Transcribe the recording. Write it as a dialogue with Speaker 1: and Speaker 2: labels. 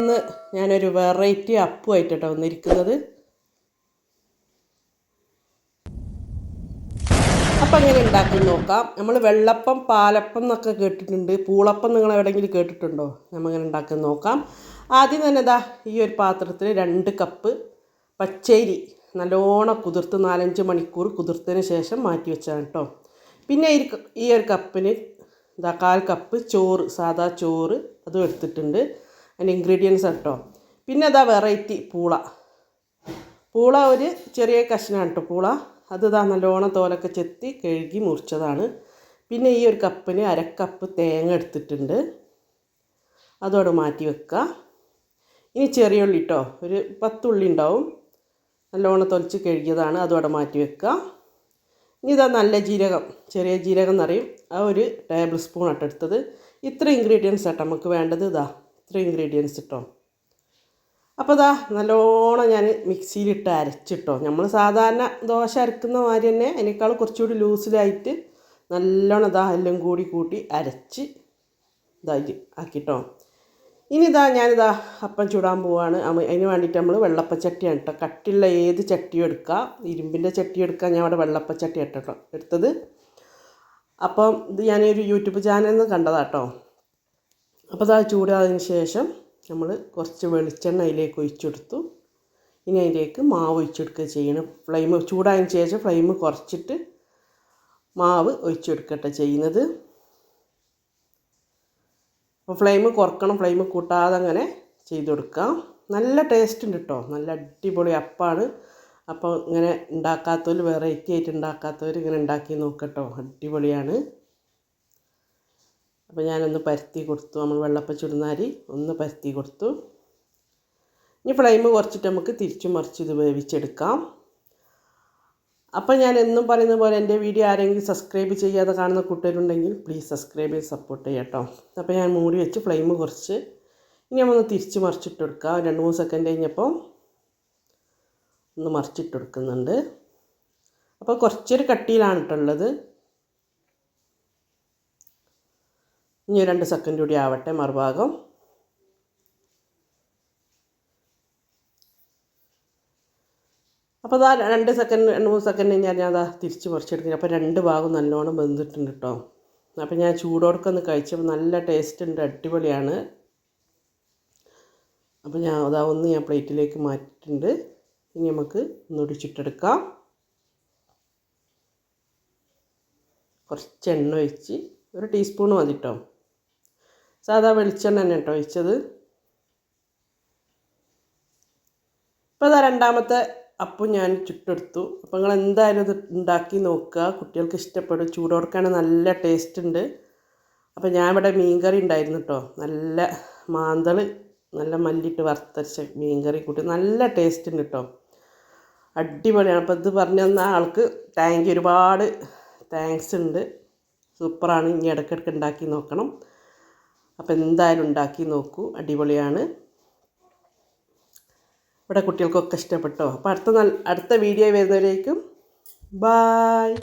Speaker 1: ഇന്ന് ഞാനൊരു വെറൈറ്റി അപ്പുമായിട്ടോ വന്നിരിക്കുന്നത്. അപ്പം എങ്ങനെ ഉണ്ടാക്കി നോക്കാം. നമ്മൾ വെള്ളപ്പം പാലപ്പം എന്നൊക്കെ കേട്ടിട്ടുണ്ട്. പൂളപ്പം നിങ്ങൾ എവിടെയെങ്കിലും കേട്ടിട്ടുണ്ടോ? നമ്മങ്ങനെ ഉണ്ടാക്കി നോക്കാം. ആദ്യം തന്നെ ഇതാ ഈ ഒരു പാത്രത്തിൽ രണ്ട് കപ്പ് പച്ചരി നല്ലോണം കുതിർത്ത് നാലഞ്ച് മണിക്കൂർ കുതിർത്തതിന് ശേഷം മാറ്റി വെച്ചാണ് കേട്ടോ പിന്നെ ഈ ഒരു കപ്പിന് ഇതാ കാൽ കപ്പ് ചോറ് സാദാ ചോറ് അതും എടുത്തിട്ടുണ്ട്. അതിന്റെ ഇൻഗ്രീഡിയൻസ് കേട്ടോ പിന്നെ അതാ വെറൈറ്റി പൂള. പൂള ഒരു ചെറിയ കഷ്ണമാണ് കേട്ടോ പൂള. അത് ഇതാ നല്ലോണം തോലൊക്കെ ചെത്തി കഴുകി മുറിച്ചതാണ്. പിന്നെ ഈ ഒരു കപ്പിന് അരക്കപ്പ് തേങ്ങ എടുത്തിട്ടുണ്ട്. അതോടെ മാറ്റി വെക്കുക ഇനി ചെറിയ ഉള്ളി കേട്ടോ ഒരു പത്തുള്ളി ഉണ്ടാവും. നല്ലോണം തൊലിച്ച് കഴുകിയതാണ്. അതോടെ മാറ്റി വെക്കുക ഇനി ഇതാ നല്ല ജീരകം. ചെറിയ ജീരകം എന്നറിയും. ആ ഒരു ടേബിൾ സ്പൂൺ ആട്ടെടുത്തത് ഇത്ര ഇൻഗ്രീഡിയൻസ് ആട്ടോ നമുക്ക് വേണ്ടത്. ഇതാ ഇത്ര ഇൻഗ്രീഡിയൻസ് ഇട്ടോ? അപ്പോൾ ഇതാ നല്ലോണം ഞാൻ മിക്സിയിലിട്ട് അരച്ചിട്ടോ. നമ്മൾ സാധാരണ ദോശ അരക്കുന്ന മാതിരി തന്നെ അതിനേക്കാൾ കുറച്ചുകൂടി ലൂസിലായിട്ട് നല്ലോണം ഇതാ എല്ലാം കൂടി കൂട്ടി അരച്ച് ഇതായിട്ട് ആക്കിട്ടോ. ഇനി ഇതാ ഞാനിതാ അപ്പം ചൂടാൻ പോവാണ്. അതിന് വേണ്ടിയിട്ട് നമ്മൾ വെള്ളപ്പച്ചട്ടിയാണ് കേട്ടോ കട്ടിയുള്ള ഏത് ചട്ടിയും എടുക്കുക ഇരുമ്പിന്റെ ചട്ടി എടുക്കുക ഞാൻ അവിടെ വെള്ളപ്പച്ചട്ടി ഇട്ടോ എടുത്തത്. അപ്പം ഇത് ഞാനൊരു യൂട്യൂബ് ചാനലിൽ നിന്ന് കണ്ടതാട്ടോ അപ്പോൾ അത് ചൂടായതിന് ശേഷം നമ്മൾ കുറച്ച് വെളിച്ചെണ്ണ അതിലേക്ക് ഒഴിച്ചെടുത്തു. ഇനി അതിലേക്ക് മാവ് ഒഴിച്ചെടുക്കുക ചെയ്യണം. ഫ്ലെയിം ചൂടായതിന് ശേഷം ഫ്ലെയിം കുറച്ചിട്ട് മാവ് ഒഴിച്ചെടുക്കട്ടെ ചെയ്യുന്നത്. അപ്പോൾ ഫ്ലെയിം കുറക്കണം ഫ്ലെയിം കൂട്ടാതെ അങ്ങനെ ചെയ്ത് കൊടുക്കാം നല്ല ടേസ്റ്റ് ഉണ്ട് കേട്ടോ നല്ല അടിപൊളി അപ്പാണ്. അപ്പോൾ ഇങ്ങനെ ഉണ്ടാക്കാത്തവർ വെറൈറ്റി ആയിട്ട് ഉണ്ടാക്കാത്തവർ ഇങ്ങനെ ഉണ്ടാക്കി നോക്കട്ടോ അടിപൊളിയാണ്. അപ്പോൾ ഞാനൊന്ന് പരത്തി കൊടുത്തു. നമ്മൾ വെള്ളപ്പം ചുടുന്നാരി ഒന്ന് പരത്തി കൊടുത്തു. ഇനി ഫ്ലെയിം കുറച്ചിട്ട് നമുക്ക് തിരിച്ചു മറിച്ച് ഇത് വേവിച്ചെടുക്കാം. അപ്പോൾ ഞാൻ എന്നും പറയുന്ന പോലെ എന്റെ വീഡിയോ ആരെങ്കിലും സബ്സ്ക്രൈബ് ചെയ്യാതെ കാണുന്ന കൂട്ടുകാരുണ്ടെങ്കിൽ പ്ലീസ് സബ്സ്ക്രൈബ് ചെയ്ത് സപ്പോർട്ട് ചെയ്യാം കേട്ടോ. അപ്പോൾ ഞാൻ മൂടി വെച്ച് ഫ്ലെയിം കുറച്ച് ഇനി നമ്മളൊന്ന് തിരിച്ച് മറിച്ചിട്ട് കൊടുക്കാം. രണ്ട് മൂന്ന് സെക്കൻഡ് കഴിഞ്ഞപ്പോൾ ഒന്ന് മറിച്ചിട്ട് കൊടുക്കുന്നുണ്ട്. അപ്പോൾ കുറച്ചൊരു കട്ടിയിലാണ് കേട്ടുള്ളത് ഇനി രണ്ട് സെക്കൻഡ് കൂടി ആവട്ടെ മറുഭാഗം. അപ്പോൾ അതാ രണ്ട് സെക്കൻഡ് രണ്ട് മൂന്ന് സെക്കൻഡ് കഴിഞ്ഞാൽ ഞാൻ അതാ തിരിച്ച് മറിച്ചെടുക്കുന്നത് അപ്പോൾ രണ്ട് ഭാഗം നല്ലോണം വെന്തിട്ടുണ്ട് കേട്ടോ അപ്പോൾ ഞാൻ ചൂടോടൊക്കെ ഒന്ന് കഴിച്ചപ്പോൾ നല്ല ടേസ്റ്റ് ഉണ്ട് അടിപൊളിയാണ്. അപ്പോൾ ഞാൻ അതാ ഒന്ന് ഞാൻ പ്ലേറ്റിലേക്ക് മാറ്റിയിട്ടുണ്ട്. ഇനി നമുക്ക് ഒന്ന് ഒടിച്ചിട്ടെടുക്കാം കുറച്ച് എണ്ണ ഒഴിച്ച് ഒരു ടീസ്പൂൺ മതി കേട്ടോ സാധാ വെളിച്ചെണ്ണ തന്നെ കേട്ടോ ഒഴിച്ചത്. ഇപ്പോൾ അതാ രണ്ടാമത്തെ അപ്പം ഞാൻ ചുട്ടെടുത്തു. അപ്പോൾ നിങ്ങൾ എന്തായാലും ഇത് ഉണ്ടാക്കി നോക്കുക. കുട്ടികൾക്ക് ഇഷ്ടപ്പെടും. ചൂടോടക്കാണ് നല്ല ടേസ്റ്റ് ഉണ്ട്. അപ്പോൾ ഞാൻ ഇവിടെ മീൻകറി ഉണ്ടായിരുന്നു കേട്ടോ നല്ല മാന്തൾ നല്ല മല്ലിട്ട് വറുത്തരച്ച മീൻകറി കൂട്ടി നല്ല ടേസ്റ്റ് ഉണ്ട് കേട്ടോ അടിപൊളിയാണ്. അപ്പോൾ ഇത് പറഞ്ഞു തന്ന ആൾക്ക് താങ്ക് ഒരുപാട്. താങ്ക്സ് ഉണ്ട്. സൂപ്പറാണ് ഇനി ഇടയ്ക്കിടയ്ക്ക് ഉണ്ടാക്കി നോക്കണം. അപ്പോൾ എന്തായാലും ഉണ്ടാക്കി നോക്കൂ. അടിപൊളിയാണ്. ഇവിടെ കുട്ടികൾക്കൊക്കെ ഇഷ്ടപ്പെട്ടോ? അപ്പോൾ അടുത്ത നല്ല അടുത്ത വീഡിയോ വരുന്നവരേക്കും. ബായ്